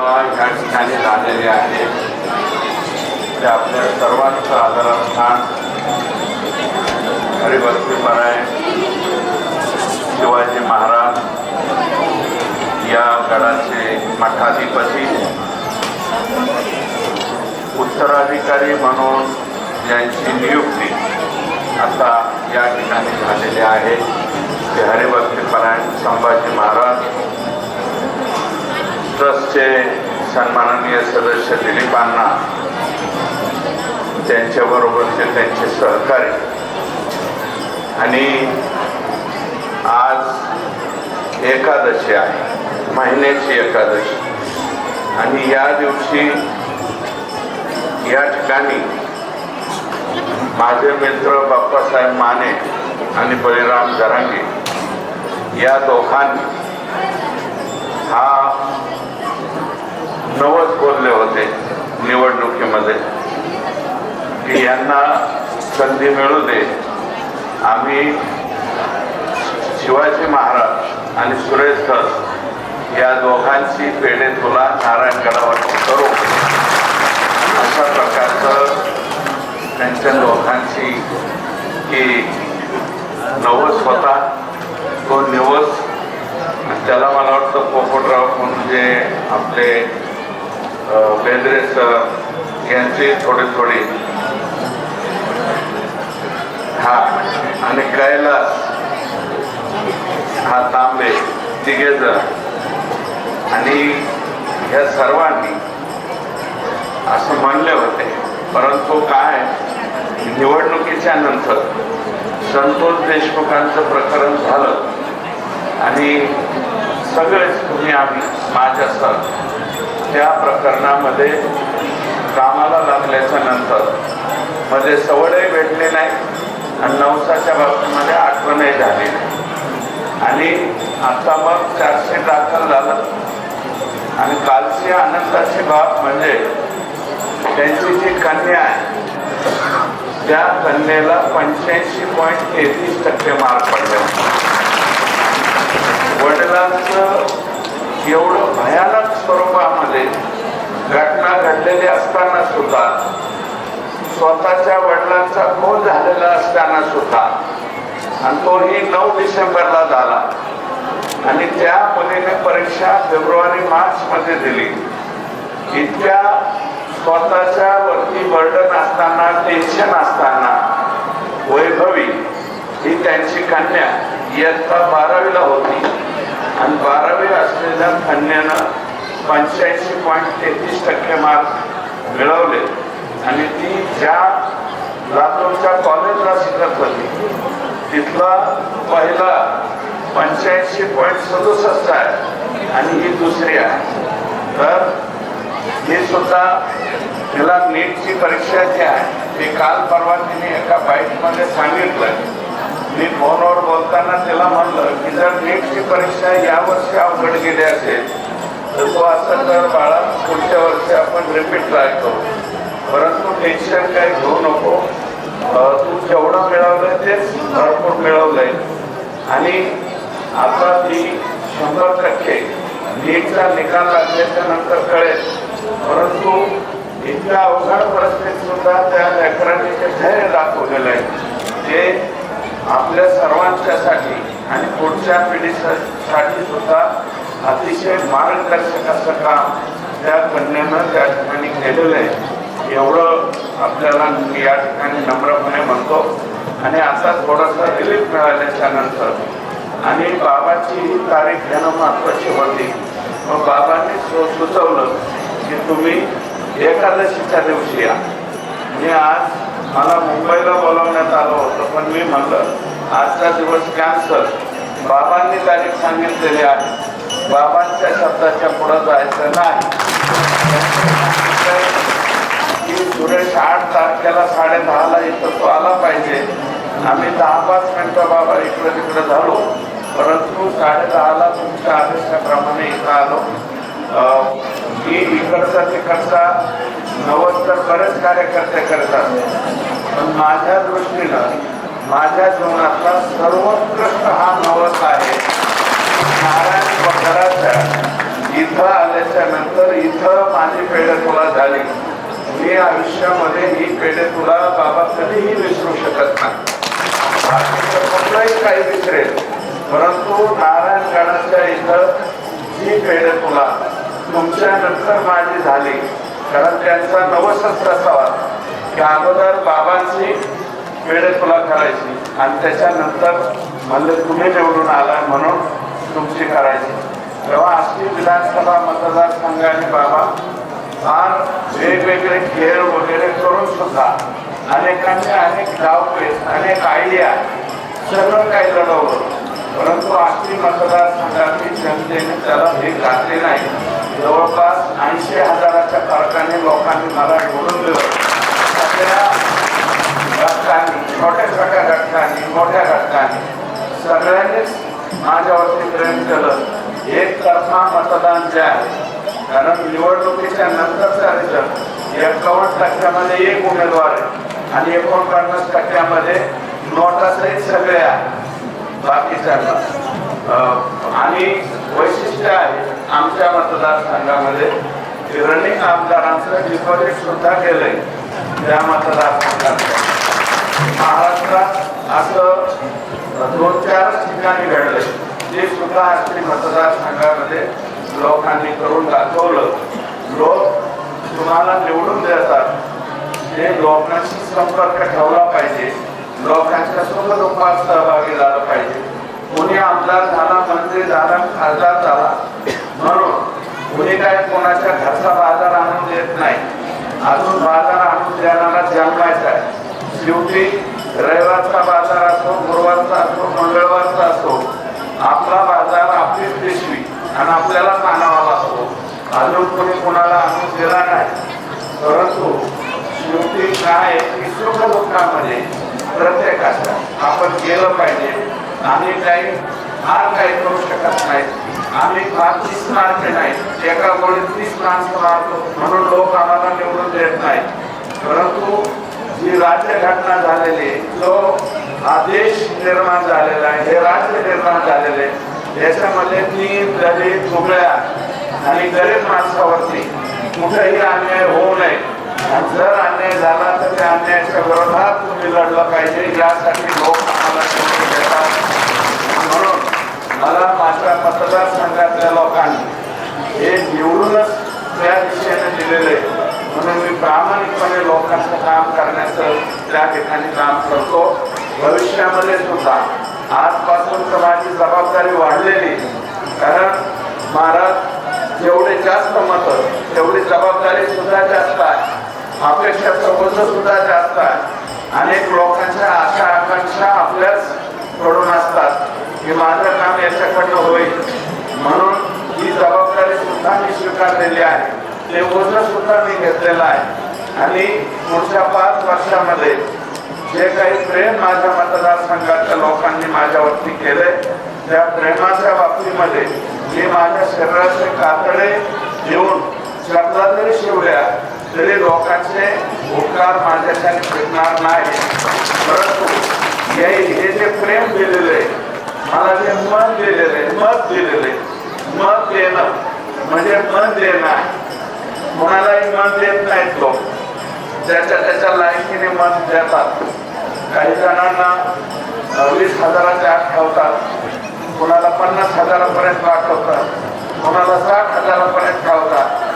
सभा ह्या ठिकाणी झालेले आहे ते आपल्या सर्वांचं आदरस्थान हरिभक्तीपराय शिवाजी महाराज या गडाचे मठाधिपती उत्तराधिकारी म्हणून यांची नियुक्ती आता या ठिकाणी झालेली आहे. ते हरिभक्तीपरायण संभाजी महाराज ट्रस्टचे सन्माननीय सदस्य दिलीपांना त्यांच्याबरोबरचे त्यांचे सहकारी. आणि आज एकादशी आहे महिन्याची एकादशी. आणि या दिवशी या ठिकाणी माझे मित्र बाप्पासाहेब माने आणि बळीराम जरांगे या दोघांनी हा नवस बोलले होते निवडणुकीमध्ये. की यांना संधी मिळू दे. आम्ही शिवाजी महाराज आणि सुरेश धस या दोघांची पेढे तुला नारायणगडावर करू. अशा प्रकारचं त्यांच्या दोघांची की नवस होता तो निवस. त्याला मला वाटतं पोपटराव म्हणून जे आपले बेंद्रे सर थोडे थोडे. हा आणि कैलास हा तांबे तिघेजण आणि ह्या सर्वांनी असं म्हणले होते. परंतु काय निवडणुकीच्या नंतर संतोष देशमुखांचं प्रकरण झालं. आणि सगळेच तुम्ही आम्ही माझ्यासह त्या प्रकरणामध्ये कामाला लागल्याच्या नंतर मध्ये सवडही भेटले नाही आणि नवसाच्या बाबतीमध्ये आठवणही झाली. नाही आणि आता मग चारशे दाखल झालं. आणि कालची आनंदाची बाब म्हणजे त्यांची जी कन्या आहे त्या कन्येला पंच्याऐंशी पॉईंट तेहतीस टक्के मार्क पडले. वडिलांचं एवढं भयानक स्वरूपामध्ये घटना घडलेली असताना सुद्धा स्वतःच्या वडिलांचा खून झालेला असताना सुद्धा आणि तोही नऊ डिसेंबरला झाला. आणि त्या मुलीने परीक्षा फेब्रुवारी मार्च मध्ये दिली. इतक्या स्वतःच्या वरती बर्डन असताना टेन्शन असताना वैभवी ही त्यांची कन्या इयत्ता बारावीला होती. आणि बारावी असलेल्या कन्यानं पंच्याऐंशी पॉईंट तेहतीस टक्के मार्क मिळवले. आणि ती ज्या लातूरच्या कॉलेजला शिकत होती तिथला पहिला पंच्याऐंशी पॉईंट सदुसष्ट आहे आणि ही दुसरी आहे. तर हे सुद्धा तिला नीटची परीक्षा जी आहे. ती काल परवा तिने एका बाईटमध्ये सांगितलं. मी फोनवर बोलताना तिला म्हणलं की जर नीटची परीक्षा यावर्षी अवघड गेली असेल तर तो असं तर बाळा पुढच्या वर्षी आपण रिपीट ट्राय करू. परंतु टेन्शन काही घेऊ नको. तू जेवढं मिळवलंय तेच भरपूर मिळवलंय. आणि आता ती शंभर टक्के नीटचा निकाल लागल्याच्या नंतर कळेल. परंतु इतक्या अवघड परिस्थितीत सुद्धा त्या लेकरांनी जे धैर्य दाखवलेलं आहे. ते आपल्या सर्वांच्यासाठी आणि पुढच्या पिढीसाठी सुद्धा अतिशय मार्गदर्शक असं काम त्या कन्यानं त्या ठिकाणी केलेलं आहे. एवढं आपल्याला मी या ठिकाणी नम्रपणे म्हणतो. आणि असा थोडासा रिलीफ मिळाल्याच्या नंतर आणि बाबाची ही तारीख घेणं महत्वाची होती मग बाबांनी सु सुचवलं की तुम्ही एकादशीच्या दिवशी या. मी आज मला मुंबईला बोलवण्यात आलं होतं पण मी म्हणलं आजचा दिवस कॅन्सल बाबांनी तारीख सांगितलेली आहे. बाबांच्या शब्दाच्या पुढं जायचं नाही. की सुरेश आठ तारखेला साडे दहाला इथं तो आला पाहिजे. आम्ही दहा पाच मिनिटं बाबा इकडं तिकडं झालो. परंतु साडे दहाला तुमच्या आदेशाप्रमाणे इथं आलो. अं, इकडचा तिकडचा नवस तर बरेच कार्यकर्ते करतात. पण माझ्या दृष्टीनं माझ्या जीवनातला सर्वोत्कृष्ट हा नवस आहे. नारायण पगडाच्या इथं आल्याच्यानंतर इथं माझी पेढे तुला झाली. मी आयुष्यामध्ये ही पेढे तुला बाबा कधीही विसरू शकत नाही. बाकीचं कुठलंही काही विसरेल. परंतु नारायण गडाच्या इथं ही पेढे तुला तुमच्या नंतर माझी झाली. कारण त्यांचा नवसच असावा. की अगोदर बाबांची पेढे तुला करायची. आणि त्याच्यानंतर म्हणलं तुम्ही निवडून आला म्हणून तुमची करायची तेव्हा आष्टी विधानसभा मतदारसंघाने बाबा फार वेगवेगळे खेळ वगैरे करून सुद्धा अनेकांनी अनेक डावपेच अनेक आयडिया सगळं काही लढवलं. परंतु आष्टी मतदारसंघातील जनतेने त्याला हे घातले नाही. जवळपास ऐंशी हजाराच्या फरकाने लोकांनी मला निवडून दिलं. सगळ्या घटकांनी छोट्या छोट्या घटकांनी मोठ्या घटकांनी सगळ्यांनीच माझ्यावरती प्रेम केलं. एक तर्फा मतदान जे आहे कारण निवडणुकीच्या नंतरचा रिझल्ट एकावन्न टक्क्यामध्ये एक उमेदवार आहे. आणि एकोणपन्नास टक्क्यामध्ये नोटासहित सगळ्या बाकीच्यांना. आणि वैशिष्ट्य आहे आमच्या मतदारसंघामध्ये की रनिंग आमदारांचं डिपॉझिट सुद्धा केलंय त्या मतदारसंघात महाराष्ट्रात असं दोन चार ठिकाणी घडले. ते सुद्धा असली मतदारसंघामध्ये लोकांनी करून दाखवलं. लोक तुम्हाला निवडून देतात. ते लोकांशी संपर्क ठेवला पाहिजे. लोकांच्या सोबत उपास सहभागी झाला पाहिजे. कोणी आमदार झाला मंत्री झाला खासदार झाला. म्हणून कुणी काय कोणाच्या घरचा बाजार आणून देत नाही. अजून बाजार आणून देणारा जन्मायचा आहे. शेवटी रविवारचा बाजार असो गुरुवारचा असो मंगळवारचा असो आपला बाजार आपलीच पिशवी आणि आपल्यालाच आणावा लागतो अजून कोणी कोणाला आणून दिला नाही परंतु शेवटी काय की सुख दुःखामध्ये प्रत्येकाच्या आपण केलं पाहिजे. आम्ही काही फार काही करू शकत नाही. आम्ही फार तीस मार्क नाही. एका गोळीत तीस माणसं मारतो म्हणून लोक आम्हाला निवडून देत नाही परंतु जी राज्यघटना झालेली आहे, जो आदेश निर्माण झालेला आहे. हे राज्य निर्माण झालेले आहे. याच्यामध्ये मी दलित मुगळ्या आणि गरीब माणसावरती कुठेही अन्याय होऊ नये. जर अन्याय झाला तर त्या अन्यायाच्या विरोधात तुम्ही लढलं पाहिजे. यासाठी लोक आम्हाला देतात. म्हणून मला माझ्या मतदारसंघातल्या लोकांनी हे निवडूनच त्या दिशेने दिलेले म्हणून मी प्रामाणिकपणे लोकांचं काम करण्याचं त्या ठिकाणी काम करतो. भविष्यामध्ये सुद्धा आजपासून तर माझी जबाबदारी वाढलेली कारण महाराज जेवढे जास्त मत तेवढी जबाबदारी सुद्धा जास्त आहे. अपेक्षा संबंध सुद्धा जास्त आहे. अनेक लोकांच्या आशा आकांक्षा आपल्याच कडून असतात की माझं काम याच्याकडनं होईल. म्हणून ही जबाबदारी सुद्धा मी स्वीकारलेली आहे. ते ओझं सुद्धा मी घेतलेलं आहे. आणि पुढच्या पाच वर्षामध्ये जे काही प्रेम माझ्या मतदारसंघाच्या लोकांनी माझ्यावरती केले त्या प्रेमाच्या बाबतीमध्ये मी माझ्या शरीराचे कातडे घेऊन शब्दा जरी शिवल्या. तरी लोकांचे उपकार माझ्यासाठी फिरणार नाही. परंतु हे हे जे प्रेम दिलेले आहे, मला जे मन दिलेलं आहे मत दिलेलं आहे, मत देणं म्हणजे मन देणं आहे. कोणालाही मन देत नाहीत लोक. ज्याच्या त्याच्या लायकीने मन देतात. काही जणांना वीस हजाराच्या आत ठेवतात. कोणाला पन्नास हजारापर्यंत पाठवतात कोणाला साठ हजारापर्यंत ठेवतात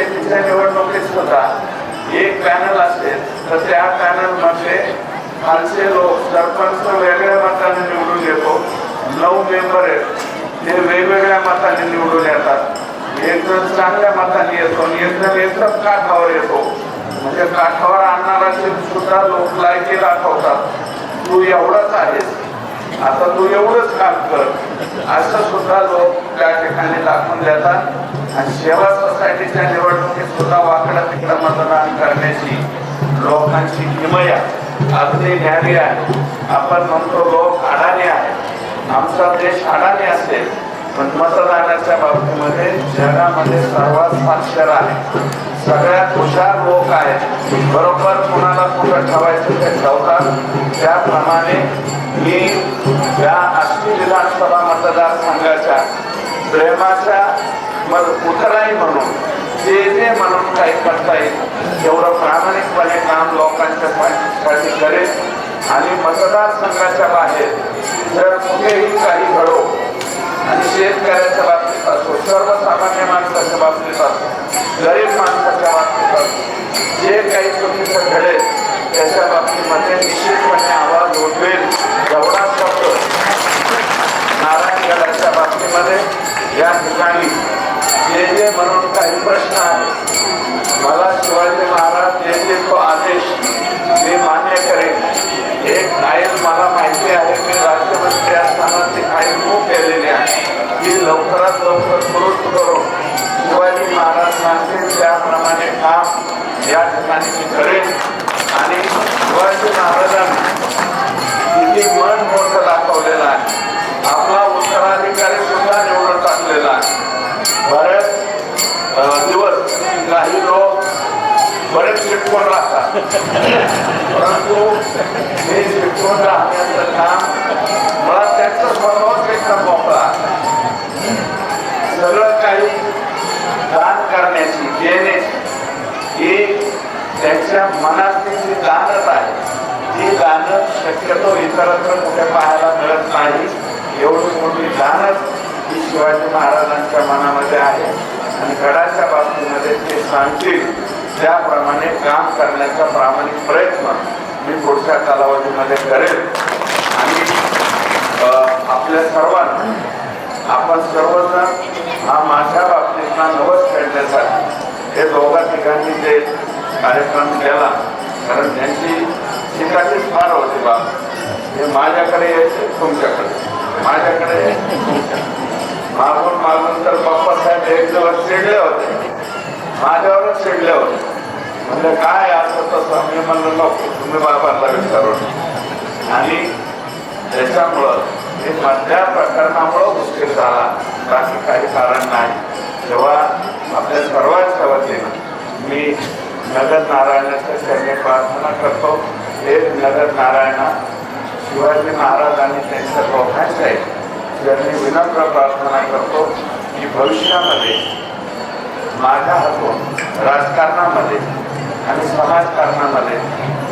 तिथल्या निवडणुकीत सुद्धा एक पॅनल असेल तर त्या पॅनलमध्ये खालचे लोक सरपंच वेगळ्या मताने निवडून येतो. नऊ मेंबर आहेत. ते वेगवेगळ्या मताने निवडून येतात. एक जण चांगल्या मताने येतो आणि एक जण एकदम काठावर येतो. म्हणजे काठावर आणणारा सुद्धा लोक लायकी दाखवतात. तू एवढाच आहे. आता तू एवढंच काम कर. असं सुद्धा लोक त्या ठिकाणी दाखवून देतात. आणि सेवा सोसायटीच्या निवडणुकीत सुद्धा वाकडं तिकडं मतदान करण्याची लोकांची किमया अगदी न्यारी आहे. आपण म्हणतो लोक अडाणी आहे. आमचा देश अडाणी असेल पण मतदानाच्या बाबतीमध्ये जगामध्ये सर्वात साक्षर आहे. सगळ्यात हुशार लोक आहेत. बरोबर कुणाला कुठं ठेवायचं ते ठेवतात. त्याप्रमाणे मी या आष्टी विधानसभा मतदारसंघाच्या प्रेमाच्या मग उतराई म्हणून जे जे म्हणून काही करता येईल एवढं प्रामाणिकपणे काम लोकांच्या साठी करेल आणि मतदारसंघाच्या बाहेर जर कुठेही काही घडो आणि शेतकऱ्याच्या बाबतीत असो सर्वसामान्य माणसाच्या बाबतीत असो गरीब माणसाच्या बाबतीत असो जे काही चुकीचं घडेल त्याच्या बाबतीमध्ये निश्चितपणे आवाज उठवेल एवढा शब्द नारायणगडाच्या बाबतीमध्ये या ठिकाणी. जे जे म्हणून काही प्रश्न आहेत मला शिवाजी महाराज जे जे तो आदेश मी मान्य करेन. एक आईल मला माहिती आहे मी राज्यमंत्री असताना ती आईल खूप केलेली आहे. ती लवकरात लवकर दुरुस्त करून शिवाजी महाराज सांगतील त्याप्रमाणे काम या ठिकाणी मी करेन. आणि शिवाजी महाराजांनी मन मोठं दाखवलेलं आहे. आपला उत्तराधिकारी सुद्धा निवडून टाकलेला आहे. बरेच दिवस काही लोक बरेच चिटकून राहतात. परंतु हे चिटकून राहण्याचं काम मला त्यांचा स्वभावच एकदम मोकळा सगळं काही दान करण्याची देण्याची त्यांच्या मनातली जी दानच आहे ती गाणं शक्यतो इतरत्र कुठे पाहायला मिळत नाही. एवढी मोठी दानच ही शिवाजी महाराजांच्या मनामध्ये आहे. आणि गडाच्या बाबतीमध्ये ते सांगतील त्याप्रमाणे काम करण्याचा प्रामाणिक प्रयत्न मी पुढच्या कालावधीमध्ये करेल आणि आपल्या सर्वांना आपण सर्वजण हा माझ्या बाबतीतला नवस खेळण्यासाठी हे दोघा ठिकाणी जे कार्यक्रम केला. कारण त्यांची शिकायचीच फार होती बा. हे माझ्याकडे यायचे तुमच्याकडे. माझ्याकडे यायचे. मागून मागून तर बाप्पासाहेब एक दिवस चिडले होते. माझ्यावरच चिडले होते. म्हणजे काय असं तसं? मी म्हणलं नको तुम्ही बाबांना विचारून आणि त्याच्यामुळं हे मधल्या प्रकरणामुळं उशीर झाला. बाकी काही कारण नाही. तेव्हा आपल्या सर्वांच्या वतीनं मी नगर नारायणाच्या त्यांनी प्रार्थना करतो. हे नगर नारायणा शिवाजी महाराज आणि त्यांच्या दोघांच आहे त्यांनी विनम्र प्रार्थना करतो की भविष्यामध्ये माझ्या हातून राजकारणामध्ये आणि समाजकारणामध्ये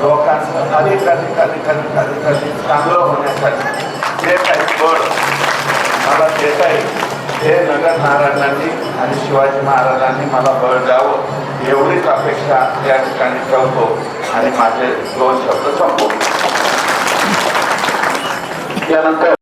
लोकांचं अधिक अधिक अधिक अधिक अधिक अधिक चांगलं होण्यासाठी जे काही बळ मला देता येईल हे नगर महाराजांनी आणि शिवाजी महाराजांनी मला बळ द्यावं एवढीच अपेक्षा या ठिकाणी ठेवतो आणि माझे दोन शब्द संपवतो. त्यानंतर